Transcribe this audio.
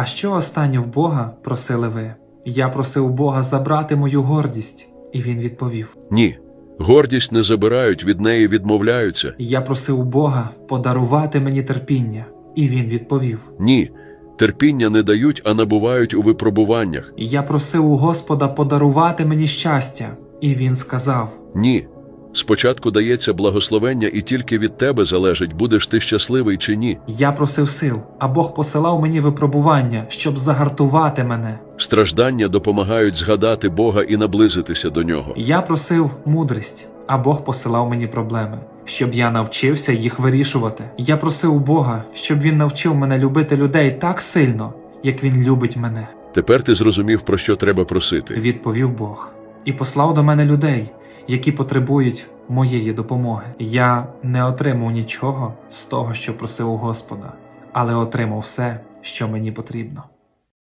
А що останнє в Бога просили ви? Я просив Бога забрати мою гордість, і він відповів: Ні. Гордість не забирають, від неї відмовляються. Я просив Бога подарувати мені терпіння, і він відповів: Ні. Терпіння не дають, а набувають у випробуваннях. Я просив у Господа подарувати мені щастя, і він сказав: Ні. Спочатку дається благословення, і тільки від тебе залежить, будеш ти щасливий чи ні. Я просив сил, а Бог посилав мені випробування, щоб загартувати мене. Страждання допомагають згадати Бога і наблизитися до нього. Я просив мудрість, а Бог посилав мені проблеми, щоб я навчився їх вирішувати. Я просив Бога, щоб він навчив мене любити людей так сильно, як він любить мене. Тепер ти зрозумів, про що треба просити. Відповів Бог і послав до мене людей, які потребують моєї допомоги. Я не отримав нічого з того, що просив у Господа, але отримав все, що мені потрібно.